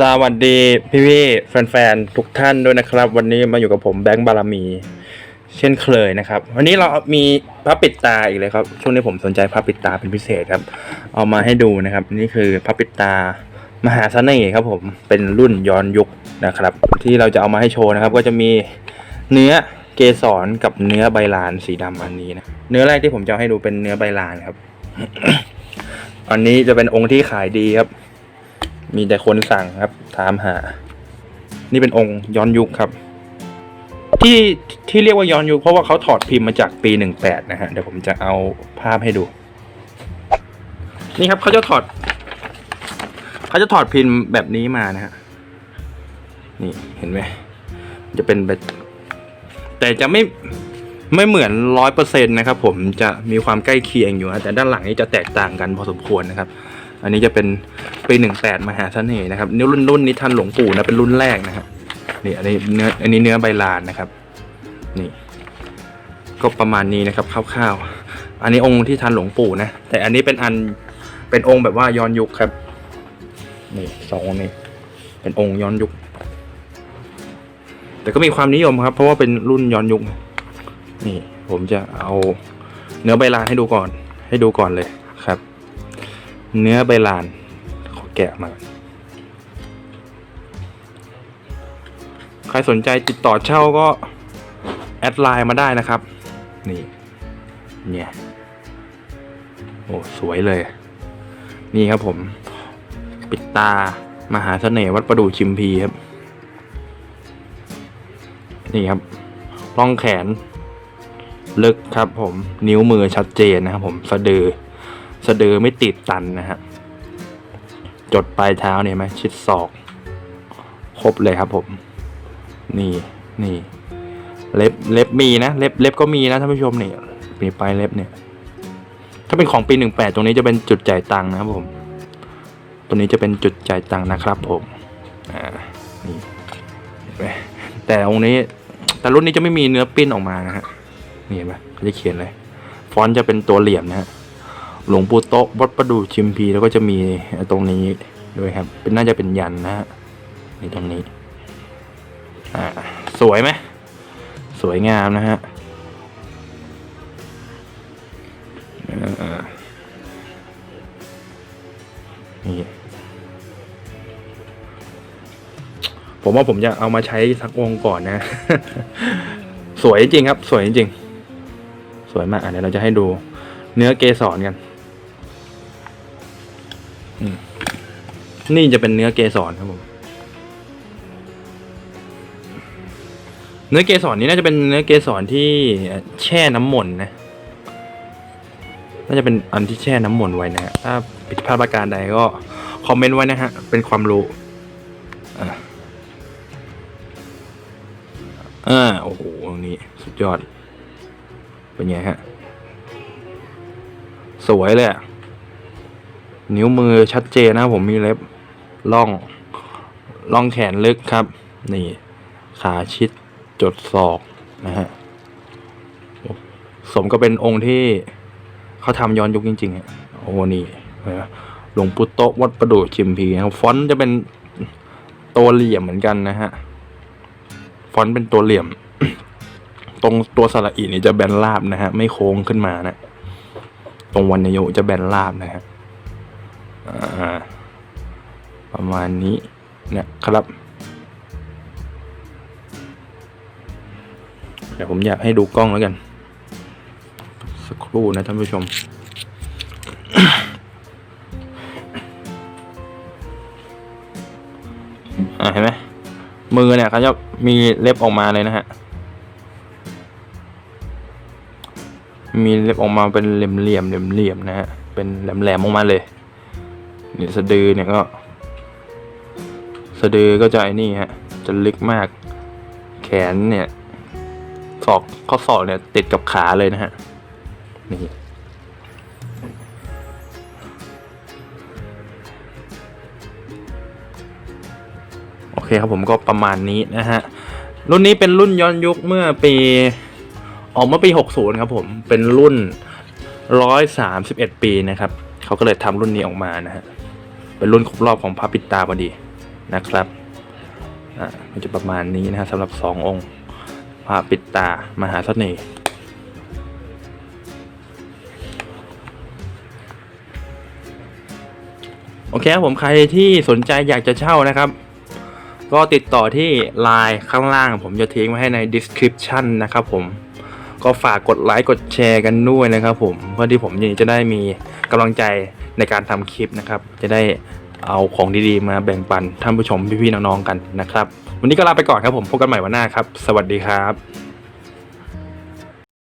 สวัสดีพี่พี่แฟนๆทุกท่านด้วยนะครับ วันนี้มาอยู่กับผมแบงค์บารมี เช่นเคยนะครับ วันนี้เรามีพระปิดตาอีกเลยครับช่วงนี้ผมสนใจพระปิดตาเป็นพิเศษครับ เอามาให้ดูนะครับ นี่คือพระปิดตามหาเสน่ห์ครับ ผมเป็นรุ่นย้อนยุคนะครับ ที่เราจะเอามาให้โชว์นะครับ ก็จะมีเนื้อเกสรกับเนื้อใบลานสีดำอันนี้นะเนื้อแรกที่ผมจะให้ดูเป็นเนื้อใบลานครับ อันนี้จะเป็นองค์ที่ขายดีครับ มีแต่คนสั่งครับ ถามหา นี่เป็นองค์ย้อนยุคครับ ที่ที่เรียกว่าย้อนยุคเพราะว่าเขาถอดพิมพ์มาจากปีหนึ่งแปดนะฮะเดี๋ยวผมจะเอาภาพให้ดู นี่ครับเขาจะถอดเขาจะถอดพิมพ์แบบนี้มานะฮะนี่เห็นไหมจะเป็นแบบแต่จะไม่ไม่เหมือนร้อยเปอร์เซ็นต์นะครับ ผมจะมีความใกล้เคียงอยู่นะแต่ด้านหลังนี้จะแตกต่างกันพอสมควรนะครับ อันนี้จะเป็นปีหนึ่งแปดมหาเสน่ห์นะครับนี่รุ่นรุ่นนี้ท่านหลวงปู่นะเป็นรุ่นแรกนะครับนี่อันนี้เนื้ออันนี้เนื้อใบลานนะครับ นี่ ก็ประมาณนี้นะครับคร่าวๆอันนี้องค์ที่ท่านหลวงปู่นะแต่อันนี้เป็นอันเป็นองค์แบบว่าย้อนยุคครับ นี่สององค์นี้เป็นองค์ย้อนยุค แต่ก็มีความนิยมครับ เพราะว่าเป็นรุ่นย้อนยุคนี่ผมจะเอาเนื้อใบลานให้ดูก่อน ให้ดูก่อนเลย เนื้อใบลาน ขอแกะมา ใครสนใจติดต่อเช่าก็ แอดไลน์มาได้นะครับ นี่ เนี่ย โอ้ สวยเลย นี่ครับผม ปิดตา มหาเสน่ห์วัดประดู่ชิมพีครับ นี่ครับร่องแขน ลึกครับผม นิ้วมือชัดเจนนะครับผม สะดือ สะดือไม่ติดตันนะฮะ จดปลายเท้าเนี่ยไหมชิดศอก ครบเลยครับผม นี่นี่เล็บเล็บมีนะเล็บเล็บก็มีนะท่านผู้ชมนี่มีปลายเล็บเนี่ย ถ้าเป็นของปีหนึ่งแปดตรงนี้จะเป็นจุดจ่ายตังค์นะครับผม ตัวนี้จะเป็นจุดจ่ายตังค์นะครับผมอ่านี่แต่องค์นี้แต่รุ่นนี้จะไม่มีเนื้อปิ้นออกมานะฮะนี่เห็นไหมเขาจะเขียนเลย ฟอนต์จะเป็นตัวเหลี่ยมนะฮะ หลวงปู่โต๊ะวัดประดู่ชิมพีแล้วก็จะมีตรงนี้ด้วยครับ เป็นน่าจะเป็นยันนะฮะในตรงนี้อ่าสวยไหมสวยงามนะฮะอ่านี่ผมว่าผมจะเอามาใช้สักวงก่อนนะ สวยจริงครับ สวยจริง สวยมากอะเดี๋ยวเราจะให้ดู เนื้อเกสรกัน นี่จะเป็นเนื้อเกสรครับผม เนื้อเกสรนี้น่าจะเป็นเนื้อเกสรที่แช่น้ำมนต์นะ น่าจะเป็นอันที่แช่น้ำมนต์ไว้นะฮะ ถ้าผิดพลาดประการใดก็คอมเมนต์ไว้นะฮะ เป็นความรู้อ่าอ่าโอ้โหตรงนี้สุดยอด เป็นไงฮะ สวยเลยอะ นิ้วมือชัดเจนนะผมมีเล็บล่องล่องแขนลึกครับ นี่ขาชิดจดศอกนะฮะสมก็เป็นองค์ที่เขาทำย้อนยุคจริงๆอะโอ้นี่เห็นไหลวงปู่โตวัดประดู่ชิมพีนะครับฟอนต์จะเป็นตัวเหลี่ยมเหมือนกันนะฮะฟอนต์เป็นตัวเหลี่ยม ตรงตัวสระอีนี่จะแบนราบนะฮะ ไม่โค้งขึ้นมานะ ตรงวรรณยุจะแบนราบนะฮะ ประมาณนี้นะครับ เดี๋ยวผมอยากให้ดูกล้องแล้วกัน สักครู่นะท่านผู้ชมอ่าเห็นไหมมือเนี่ยเขาจะมีเล็บออกมาเลยนะฮะ มีเล็บออกมาเป็นเหลี่ยมเหลี่ยมเหลี่ยมเหลมๆนะฮะ เป็นแหลมแหลมๆออกมาเลย นี่สะดือเนี่ยก็ สะดือก็จะไอ้นี่ฮะ จะลึกมาก แขนเนี่ยศอกข้อศอกเนี่ย ติดกับขาเลยนะฮะ นี่โอเคครับผมก็ประมาณนี้นะฮะ รุ่นนี้เป็นรุ่นย้อนยุคเมื่อปี ออกเมื่อปี 60 ครับผมเป็นรุ่น 131 ปีนะครับ เขาก็เลยทำรุ่นนี้ออกมานะฮะ เป็นรุ่นครบรอบของพระปิดตาพอดีนะครับอ่ามันจะประมาณนี้นะฮะสำหรับสององค์พระปิดตามหาเสน่ห์โอเคครับผมใครที่สนใจอยากจะเช่านะครับ ก็ติดต่อที่ไลน์ข้างล่าง ผมจะทิ้งไว้ให้ใน description นะครับผมก็ฝากกดไลค์กดแชร์กันด้วยนะครับผมเพื่อที่ผมจะได้มีกำลังใจ ในการทำคลิปนะครับ จะได้เอาของดีๆ มาแบ่งปันท่านผู้ชมพี่ๆน้องๆกันนะครับ วันนี้ก็ลาไปก่อนครับผมพบกันใหม่วันหน้าครับ สวัสดีครับ